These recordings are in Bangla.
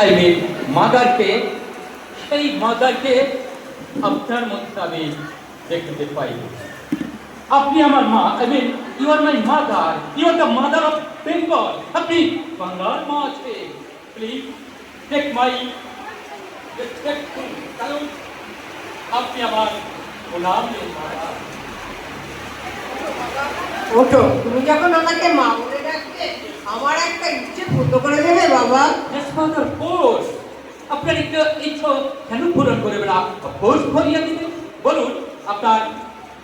আই মিন মাদারকে সেই মাদারকে আপনার মধ্যে আমি দেখতে পাই। আপনি আমার মা I mean you are my mother you are the mother of Bengal আপনি বাংলার মা আছে প্লিজ টেক মাই কারণ আপনি আমার গোলাম ওঠো, তুমি যখন আমাকে মা বলে ডাকবে আমার একটা ইচ্ছে পূর্ণ করে দেবে বাবা। Yes, father, of course. আপনার একটা ইচ্ছা কেন পূরণ করে বেড়া অফকোর্স ভরিয়ে দিবেন বলুন আপনার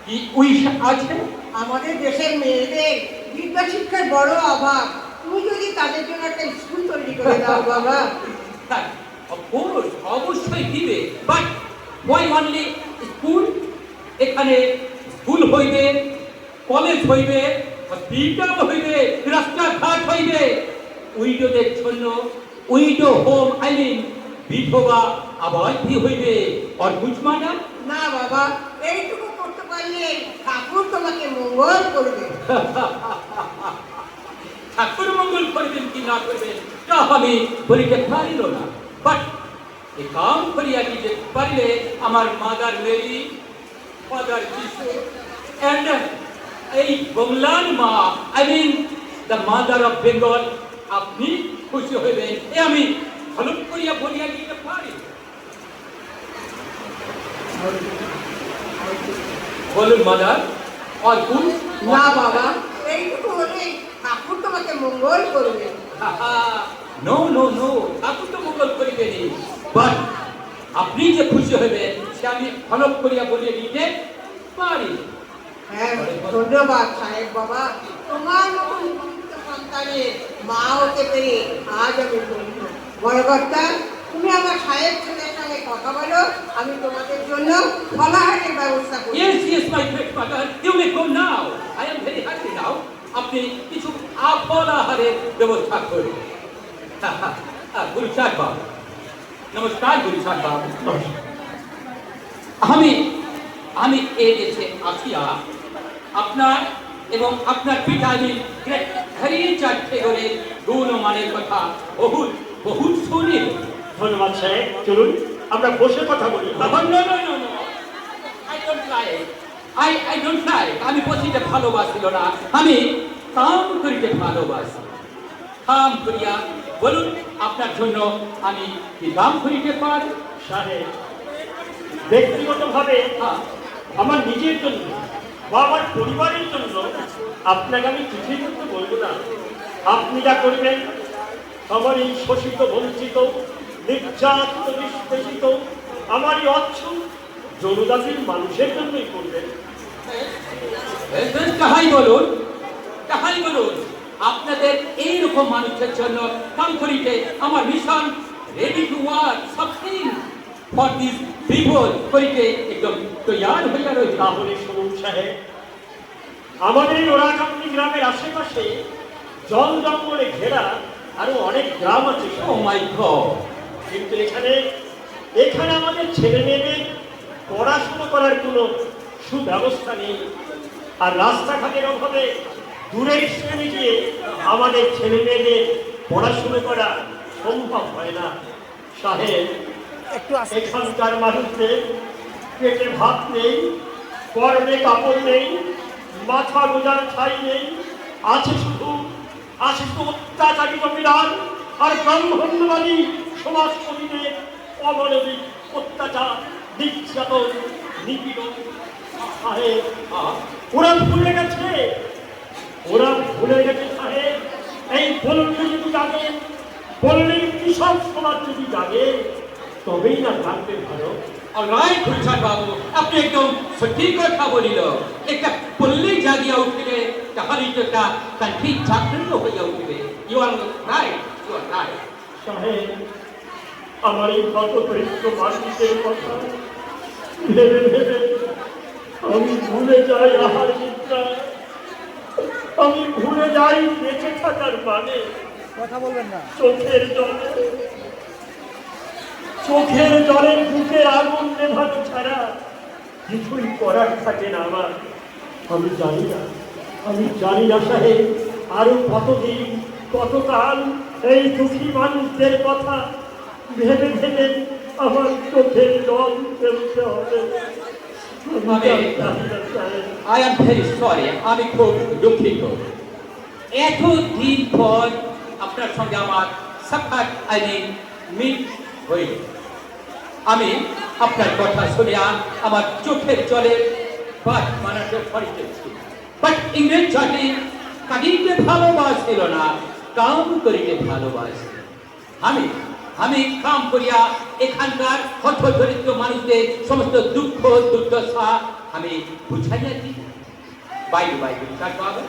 কি উইশ আছে? আমাদের দেশের মেয়েদের বিদ্যা শিক্ষার বড় অভাব। তুমি যদি তাদের জন্য একটা স্কুল তৈরি করে দাও বাবা। হ্যাঁ অফকোর্স অবশ্যই দিবে। বাট ওয়াই অনলি স্কুল এখানে স্কুল হইবে কলেজ হইবে হসপিটাল হইবে রাস্তাঘাট হইবে। উইডোদের জন্য উইডো হোম আই মিন বিধবা আবার কি হইবে। আর বুঝমানা না বাবা এইটুকু করতে পারলে ঠাকুর তোমাকে মঙ্গল করবে। ঠাকুর মঙ্গল করবেন কি না করবেন তা আমি বলিতে পারিল না। বাট এ কাম করিয়া দিতে পারলে আমার mother Mary father Jishu and এই বাংলার মা I mean the mother of Bengal আপনি খুশি হইবেন। এ আমি ভালো করিয়া বলিয়া দিতে পারি। বলুন মাদার কোন না বাবা এইটুকু হলে ঠাকুর তোমাকে মঙ্গল করবে। নো নো নো ঠাকুর তো মঙ্গল করিবেনি বাট আপনি যে খুশি হইবেন সে আমি হলপ করিয়া বলিয়া দিতে পারি। হ্যাঁ ধন্যবাদ সাহেব বাবা। তোমার মতন উপযুক্ত সন্তানের মা হতে পেরে আজ আমি ধন্য বড়কর্তা তুমি আমার সাহেব ছেলের সঙ্গে কথা বলো আমি তোমাদের জন্য ফলাহারের ব্যবস্থা করি। Yes yes my great father you may go now I am very happy now আপনি কিছু আপন ব্যবস্থা করুন। গুরুচার বাবু নমস্কার গুরুচার বাবু। আমি আমি এই দেশে আসিয়া আপনার এবং আপনার পিতা আমি গ্রেট হরি চারটে করে গুণমানের কথা। বহুত বহুত শুনি। ধন্যবাদ সাহেব চলুন আমরা বসে কথা বলি। Don't like. I, I don't আমি বসিতে ভালোবাসিল না। আমি কাম করিতে ভালোবাসি। কাম করিয়া বলুন আপনার জন্য আমি কি কাম করিতে পারি? সাহেব ব্যক্তিগতভাবে হ্যাঁ। আমার নিজের জন্য বা আমার পরিবারের জন্য আপনাকে আমি কিছুই করতে বলব না। আপনি যা করবেন, আমার এই শোষিত, বঞ্চিত, নির্যাতিত, নিষ্পেষিত আমার এই অচ্ছ জনজাতির মানুষের জন্যই করবেন। তাহাই বলুন তাহাই বলুন, আপনাদের এইরকম মানুষের জন্য কাম করিতে আমার mission ready to work something for this people করিতে একদম তৈয়ার হইয়া রয়েছে। তাহলে শুনুন সাহেব আমাদের ওরাকান্দি গ্রামের আশেপাশে জল জঙ্গলে ঘেরা আরও অনেক গ্রাম আছে ও। মাই গড কিন্তু এখানে এখানে আমাদের ছেলে মেয়েদের পড়াশুনো করার কোনো সুব্যবস্থা নেই। আর রাস্তাঘাটের অভাবে দূরের শ্রেণি গিয়ে আমাদের ছেলে মেয়েদের পড়াশুনো করা সম্ভব হয় না। সাহেব এখানকার মানুষদের পেটে ভাত নেই পরনে কাপড় নেই, মাথা গোজার ছাই নেই, আছে শুধু আছে শুধু অত্যাচারী জমিদার আর ব্রাহ্মণ্যবাদী সমাজপতিদের অমানবিক অত্যাচার, নির্যাতন, নিপীড়ন সাহেব ওরা ভুলে গেছে, ওরা ভুলে গেছে সাহেব। এই বললে যদি জাগে বললে কৃষক সমাজ যদি জাগে। তবেই না থাকবে ভারত অলরাইট গুলশান বাবু আপনি একদম সঠিক কথা বলিল। একটা পল্লী জাগিয়া উঠিলে তাহলে তো একটা তার ঠিক জাগ্রত হইয়া উঠিবে। You are right you are right সাহেব আমার এই মানুষের কথা ভেবে ভেবে আমি ভুলে যাই আহার নিদ্রা। আমি ভুলে যাই বেঁচে থাকার মানে। কথা বলবেন না। চোখের জলে চোখের জলে বুকের আগুন নেভানো ছাড়া কিছুই করার থাকে না আমার। আমি জানি না আমি জানি না সাহেব আরও কতদিন কতকাল এই দুঃখী মানুষদের কথা ভেবে ভেবে আমার চোখের জল ফেলতে হবে। আমি আই এম ভেরি সরি আমি খুব দুঃখিত। এত দিন পর আপনার সঙ্গে আমার সাক্ষাৎ আই মিট হইল। আমি আপনার কথা শুনিয়া আমার চোখের জলে বাদ মানাতে পারিতেছি বাট ইংরেজ জাতি কাদিকে ভালোবাসিল না, কাম করিতে ভালোবাসে আমি আমি কাম করিয়া এখানকার হঠ দরিদ্র মানুষদের সমস্ত দুঃখ, দুর্দশা আমি বুঝাইয়া দিই। বাইরে বাইরে বিচার পাবে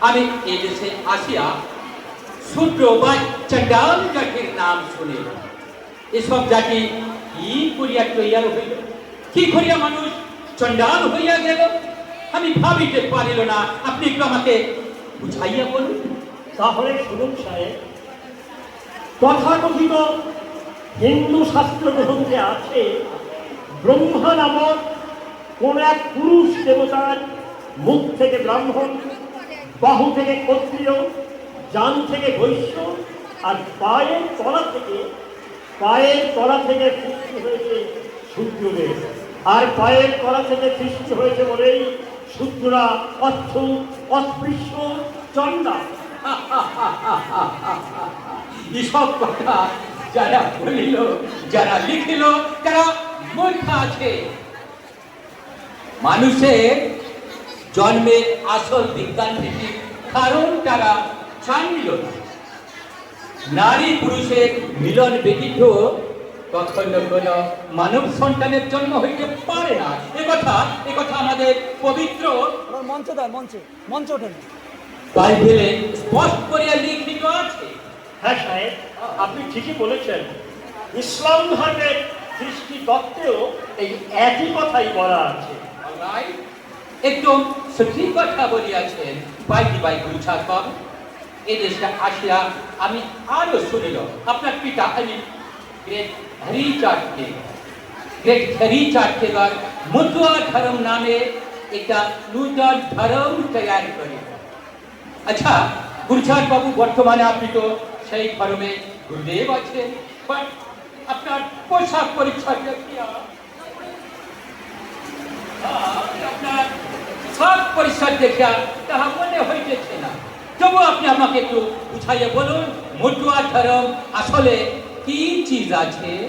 আমি এই দেশে আসিয়া শূদ্র বা চণ্ডাল জাতির নাম শুনে এসব জাতি কি করিয়া তৈয়ার হইল কি করিয়া মানুষ চণ্ডাল হইয়া গেল? আমি ভাবিতে পারিল না। আপনি একটু আমাকে বুঝাইয়া বলুন। তাহলে শুনুন সাহেব তথাকথিত হিন্দু শাস্ত্র গ্রন্থে আছে, ব্রহ্মা নামক কোন এক পুরুষ দেবতার মুখ থেকে ব্রাহ্মণ, বাহু থেকে ক্ষত্রিয়, জান থেকে বৈশ্য, আর পায়ের তলা থেকে পায়ের তলা থেকে সৃষ্টি হয়েছে সূর্যদেব। আর পায়ের তলা থেকে সৃষ্টি হয়েছে বলেই সূর্যরা অর্থ অস্পৃশ্য চণ্ডা এসব কথা যারা বলিল, যারা লিখিল, তারা মূর্খ আছে। মানুষের জন্মের আসল বিজ্ঞান কারণ তারা জানিল না। নারী পুরুষের মিলন ব্যতীত কখনো কোনো মানব সন্তানের জন্ম হইতে পারে না। একথা একথা আমাদের পবিত্র মঞ্চ দেয় মঞ্চে মঞ্চ ওঠেন। বাইবেলে স্পষ্ট করিয়া লিখিত আছে। হ্যাঁ সাহেব আপনি ঠিকই বলেছেন। ইসলাম ধর্মের সৃষ্টি তত্ত্বেও এই একই কথাই বলা আছে। একদম সঠিক কথা বলিয়াছেন। বাইকি বাই গুরুছা কম এই দেশটা আসিয়া আমি আরও শুনিল, আপনার পিতা আমি গ্রেট হরিচাঁদকে গ্রেট হরিচাঁদকেবার মুতুয়া ধর্ম নামে একটা নূতন ধর্ম তৈরি করে। আচ্ছা গুরুচাঁদ বাবু বর্তমানে আপনি তো সেই ধর্মে গুরুদেব আছে বাট আপনার পোশাক পরিচ্ছদ আপনার সব পরিষ্কার দেখিয়া তাহা মনে হইতেছে না। তবু আপনি আমাকে একটু বুঝাইয়ে বলুন মটুয়া ধরম আসলে কি চিজ আছে?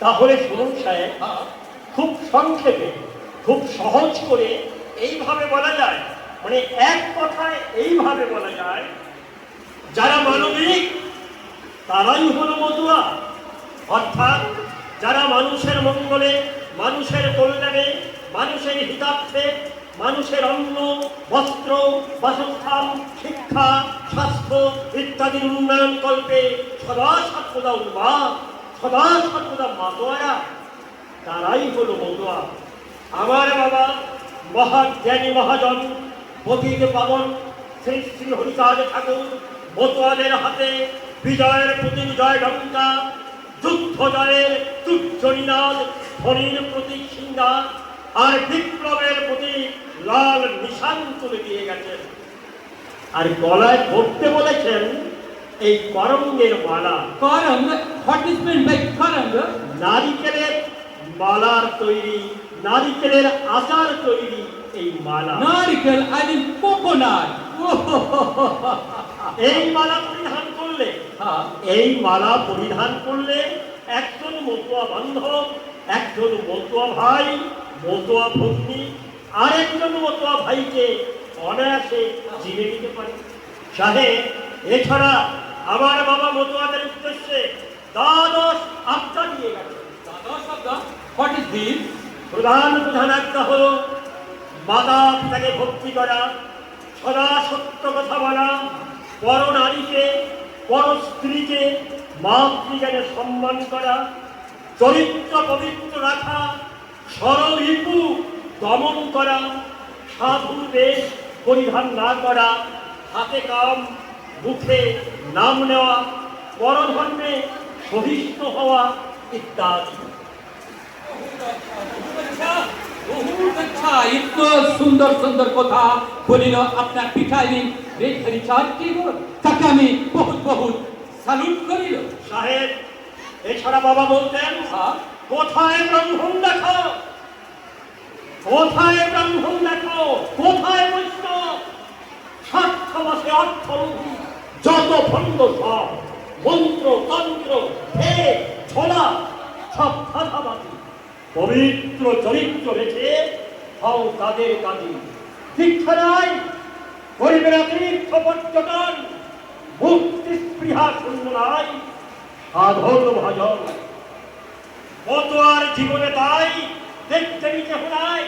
তাহলে শুনুন সাহেব হ্যাঁ, খুব সংক্ষেপে খুব সহজ করে এইভাবে বলা যায় মানে এক কথায় এইভাবে বলা যায় যারা মানবিক তারাই হলো মতুয়া। অর্থাৎ যারা মানুষের মঙ্গলে মানুষের কল্যাণে মানুষের হিতার্থে মানুষের অন্ন বস্ত্র, বাসস্থান, শিক্ষা, স্বাস্থ্য ইত্যাদির উন্নয়ন কল্পে সদা সর্বদা উন্মাদ সদা সর্বদা মাতোয়ারা। তারাই হলো মতুয়া। আমার বাবা মহাজ্ঞানী মহাজন, পতিত পাবন, শ্রী শ্রী হরিচাঁদ ঠাকুর, মতুয়াদের হাতে বিজয়ের প্রতি বিজয় ডঙ্কা যুদ্ধ জয়ের তুচ্ছ নিনাদ, ধনির প্রতীক সিংহা, আর বিপ্লবের প্রতি লাল নিশান তুলে দিয়ে গেছেন। আর গলায় ধরতে বলেছেন এই করঙ্গের মালা। Karam what is mean by Karam নারিকেলের মালার তৈরি নারিকেলের আচার তৈরি এই মালা। নারিকেল মিন কোকোনাট এই মালা পরিধান করলে হ্যাঁ। এই মালা পরিধান করলে একজন মতুয়া বান্ধব একজন মতুয়া ভাই মতুয়া ভগ্নী আর একজন মতুয়া ভাইকে অনায়াসে জিনে নিতে পারে। সাহেব এছাড়া আমার বাবা মতুয়াদের উদ্দেশ্যে দ্বাদশ আত্মা দিয়ে গেছে হোয়াট ইজ দিস প্রধান প্রধান একটা হল মাতা পিতাকে ভক্তি করা সদা সত্য কথা বলা পর নারীকে পর স্ত্রীকে মাতৃজ্ঞানে সম্মান করা চরিত্র পবিত্র রাখা সররিপু দমন করা সাধুর বেশ পরিধান না করা হাতে কাম মুখে নাম নেওয়া পরধর্মে সহিষ্ণু হওয়া ইত্যাদি। সুন্দর সুন্দর কথা বলিল আপনার পিঠাই রেখে রিচার্জ কি তাকে আমি বহুত বহুত সালুট করিল। সাহেব এছাড়া বাবা বলতেন হ্যাঁ? কোথায় ব্রাহ্মণ দেখো? কোথায় ব্রাহ্মণ দেখো? কোথায় বৈষ্ণব? স্বার্থবাসে অর্থলোভী যত ভণ্ড সব, মন্ত্র, তন্ত্র, ভেদ ছোলা সব ধাঁধাবাদী, পবিত্র চরিত্র রেখে হও তাদের কাজে। দীক্ষা নাই করিবে না তীর্থ পর্যটন মুক্তি স্পৃহা শূন্য নাই, সাধন ভজন। কত আর জীবনে তাই দেখতে নিতে নাই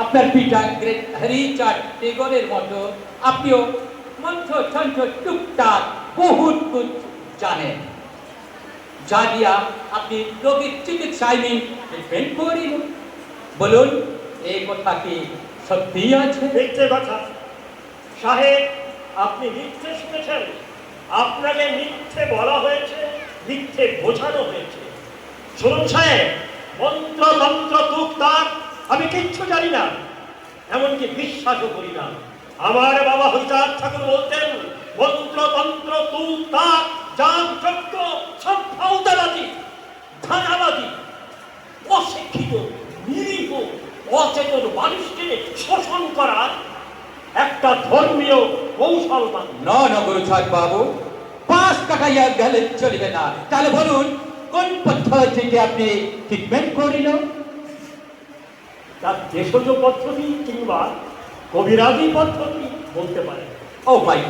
আপনার পিতা গ্রেট হ্যারিচার্ড টেগরের মতো আপনিও মঞ্চ ঠন্ড টুকটাক বহুত কুছ জানেন। যা দিয়া আপনি রোগীর চিকিৎসা নিন মিন ট্রিটমেন্ট করিল বলুন, এই কথা কি সত্যি আছে? মিথ্যে কথা। সাহেব, আপনি মিথ্যে শুনেছেন। আপনাকে মিথ্যে বলা হয়েছে, মিথ্যে বোঝানো হয়েছে। শুনুন সাহেব মন্ত্র তন্ত্র তুক তাক আমি কিচ্ছু জানি না, এমনকি বিশ্বাসও করি না। আমার বাবা হরিচাঁদ ঠাকুর বলতেন, মন্ত্র, তন্ত্র তুক তাক যাগ যজ্ঞ, সব ফাউদাবাদী ধানাবাদী অশিক্ষিত, নিরীহ, অচেতন মানুষকে শোষণ করার একটা ধর্মীয় কৌশল মাত্র ন নগরছাদ বাবু পাঁচ কাটাইয়া গেলে চলিবে না। তাহলে বলুন, কোন পদ্ধতিতে আপনি ট্রিটমেন্ট করিল তার ভেষজ পদ্ধতি কিংবা কবিরাজি পদ্ধতি বলতে পারে ও মাই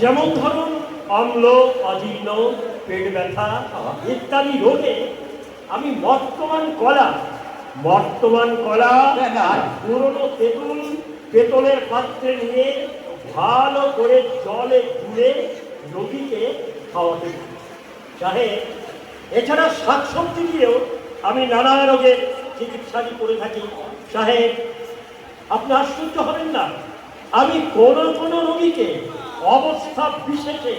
যেমন ধরুন অম্ল অজীর্ণ পেট ব্যথা ইত্যাদি রোগে আমি বর্তমান কলা বর্তমান কলা। আর পুরনো তেঁতুল পেতলের পাত্রে নিয়ে ভালো করে জলে গুলে রোগীকে খাওয়াতে। সাহেব এছাড়া শাকসবজি দিয়েও আমি নানা রোগের চিকিৎসাদি করে থাকি সাহেব আপনি আশ্চর্য হবেন না। আমি কোন কোন রোগীকে অবস্থা বিশেষে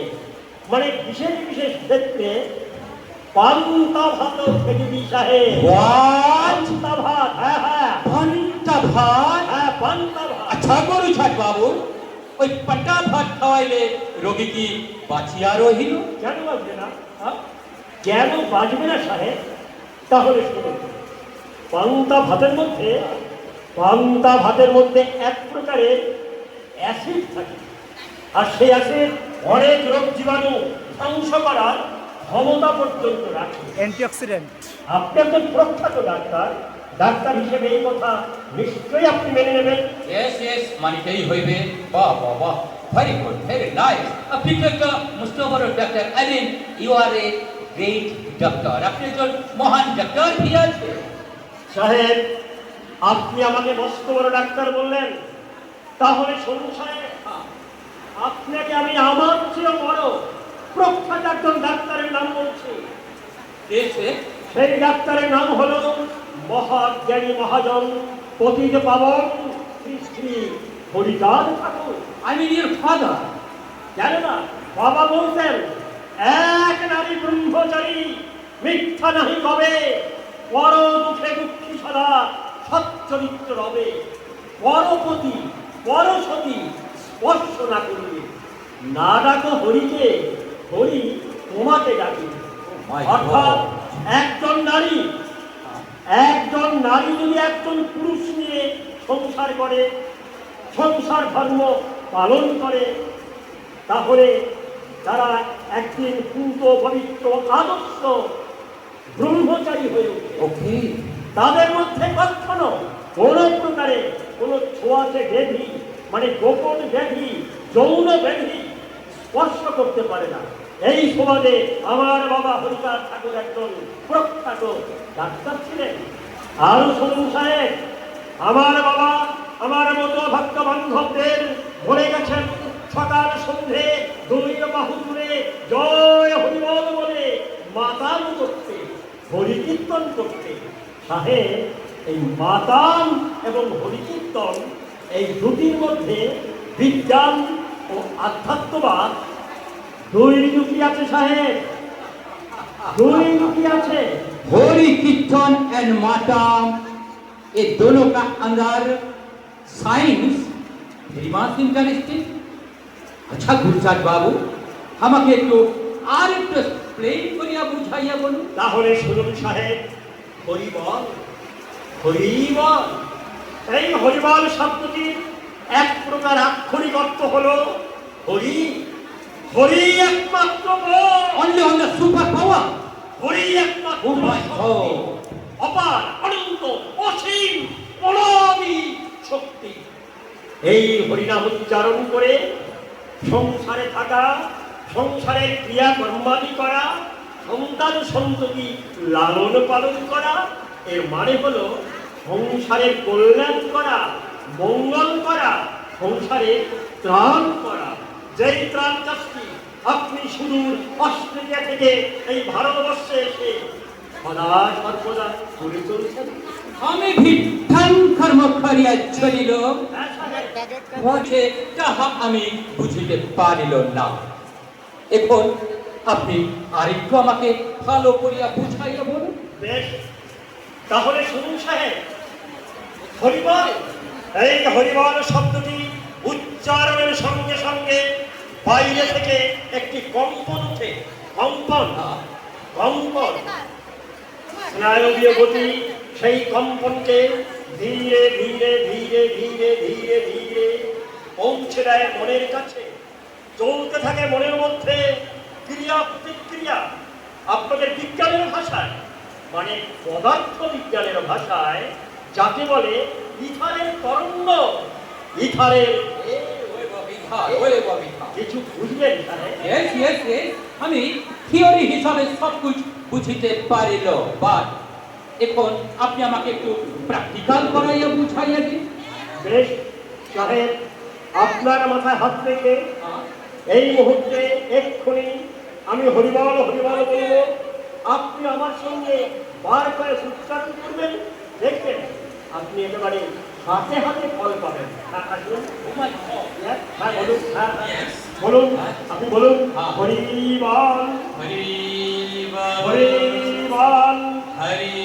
মানে বিশেষ বিশেষ ক্ষেত্রে পান্তা ভাত দিই সাহেব। পান্তা ভাত হ্যাঁ হ্যাঁ। পান্তা ভাত হ্যাঁ পান্তা ভাত আচ্ছা গরুছাদ বাবু ওই পান্তা ভাত খাওয়াইলে রোগী কি বাঁচিয়া রহিল? কেন বাজবে না? কেন বাজবে না সাহেব? তাহলে শুনুন। পান্তা ভাতের মধ্যে পান্তা ভাতের মধ্যে এক প্রকারের অ্যাসিড থাকে। আর সেই অ্যাসিড অনেক রোগ জীবাণু ধ্বংস করার ক্ষমতা পর্যন্ত রাখে। অ্যান্টিঅক্সিডেন্ট আপনি একজন প্রখ্যাত ডাক্তার ডাক্তার হিসেবে এই কথা নিশ্চয়ই আপনি মেনে নেবেন। ইয়েস ইয়েস মানিতেই হইবে। বাহ বাহ বাহ। ভেরি গুড ভেরি নাইস আপনি তো একটা মুস্তফর doctor I mean you are a great doctor আপনি একজন মহান ডক্টর কি আছে? সাহেব আপনি আমাকে মস্ত বড় ডাক্তার বললেন। তাহলে শুনুন সাহেব আপনাকে আমি আমার চেয়ে বড় প্রখ্যাত একজন ডাক্তারের নাম বলছি। সেই ডাক্তারের নাম হলো মহাজ্ঞানী মহাজন পতিত পাবন শ্রী শ্রী হরিদাস ঠাকুর। আমি ইউর ফাদার জানো না বাবা বলতেন এক নারী ব্রহ্মচারী মিথ্যা নাহি কবে? পর দুঃখে দুঃখী সদা সচ্চরিত্র রবে। পরপতি পরসতী স্পর্শ না করিবে। না ডাকো হরিকে হরি তোমাকে ডাকিবে অর্থাৎ একজন নারী একজন নারী যদি একজন পুরুষ নিয়ে সংসার করে সংসার ধর্ম পালন করে তাহলে তারা একদিন পূত পবিত্র আদর্শ ব্রহ্মচারী হয়ে উঠবে তাদের মধ্যে কখনো কোন প্রকারে কোন ছোঁয়াচে ব্যাধি মানে গোপন ব্যাধি যৌন ব্যাধি স্পর্শ করতে পারে না। এই সমাজে আমার বাবা হরিচাঁদ ঠাকুর একজন প্রখ্যাত ডাক্তার ছিলেন। আরও শুনুন সাহেব আমার বাবা আমার মতো ভক্ত বান্ধবদের বলে গেছেন সকাল সন্ধে দুই বাহু জয় হরিবল বলে মাতাল করতে। হরিকীর্তন করতে সাহেব এই মাতাম এবং হরিকীর্তন এই দুটির মধ্যে বিজ্ঞান ও আধ্যাত্মবাদ দুই লুকিয়ে আছে সাহেব দুই লুকিয়ে আছে होली कीर्तन एंड मातम ये दोनों का अंदर साइंस वेरी मच इंटरेस्टिंग अच्छा गुलजाद बाबू আমাকে একটু আর একটু প্লেন করিয়া বুঝাইয়া বলুন। তাহলে শুনুন সাহেব হরিবল হরিবল। এই হরিবল শব্দটি এক প্রকার আক্ষরিক অর্থ হলো হরি। হরি একমাত্র বল। Only on the super power Hari একমাত্র অপার অনন্ত অসীম অনাদি শক্তি। এই হরিনাম উচ্চারণ করে সংসারে থাকা সংসারের ক্রিয়া কর্মাদি করা সন্তান সন্ততি লালন পালন করা এর মানে হলো সংসারের কল্যাণ করা মঙ্গল করা সংসারে ত্রাণ করা। যেই ত্রাণ চাষটি আপনি সুদূর অস্ট্রেলিয়া থেকে এই ভারতবর্ষে এসে সদা সর্বদা করে চলছেন। আমি ভিক্ষান কর্ম করিয়া চলিল। হ্যাঁ, তাহা আমি বুঝিতে পারিল না। এখন আপনি আরেকটু আমাকে ভালো করিয়া বুঝাইয়া বলুন। বেশ তাহলে শুনুন সাহেব। হরিবল এই হরিবল শব্দটি উচ্চারণের সঙ্গে সঙ্গে বাইরে থেকে একটি কম্পন উঠে। কম্পন কম্পন। স্নায়বীয় গতি সেই কম্পনকে ধীরে ধীরে ধীরে ধীরে ধীরে ধীরে পৌঁছে দেয় মনের কাছে। চলতে থাকে মনের মধ্যে ক্রিয়া প্রতিক্রিয়া। আপনাদের বিজ্ঞানের ভাষায় মানে পদার্থ বিজ্ঞানের ভাষায় যাকে বলে ইথারের তরঙ্গ। ইথারের কিছু yes. আমি থিওরি হিসাবে সব কিছু বুঝিতে পারিল বাট এখন আপনি আমাকে একটু প্র্যাকটিক্যাল করাইয়া বুঝাইয়া দিন। বেশ সাহেব আপনার মাথায় হাত রেখে এই মুহূর্তে এক্ষুনি আমি হরিবল হরিবল বলব আপনি আমার সঙ্গে বার করে উচ্চারণ করবেন দেখবেন আপনি একেবারে হাতে হাতে ফল পাবেন। হ্যাঁ, হ্যাঁ, হ্যাঁ, বলুন। হ্যাঁ, হ্যাঁ। বলুন আপনি বলুন। হ্যাঁ। হরিবল হরি হরিবল। হরি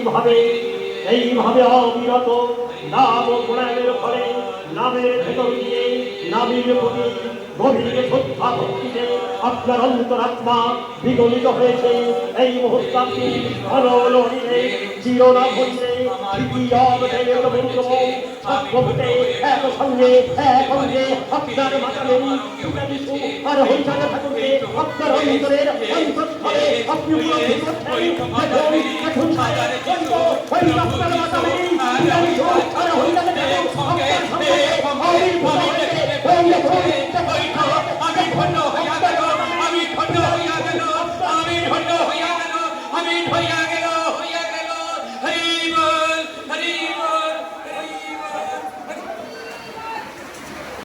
এইভাবে এইভাবে অবিরত নাম প্রণয়ের ফলে নামের ভেতর দিয়ে নামের প্রতি গভীর শ্রদ্ধা ভক্তিতে আপনার অন্তরাত্মা বিগলিত হয়েছে। এই মুহূর্তে আপনি হচ্ছে তৃতীয় মন্ত্রম সর্বভূতে এক সঙ্গে এক অঙ্গে আপনার মাতালে সুকাদিসু আর হইচালে ঠাকুরকে আপনার অন্তরের আমি ধন্য হইয়া গেল আমি ধন্য হইয়া গেল আমি ধন্য গেল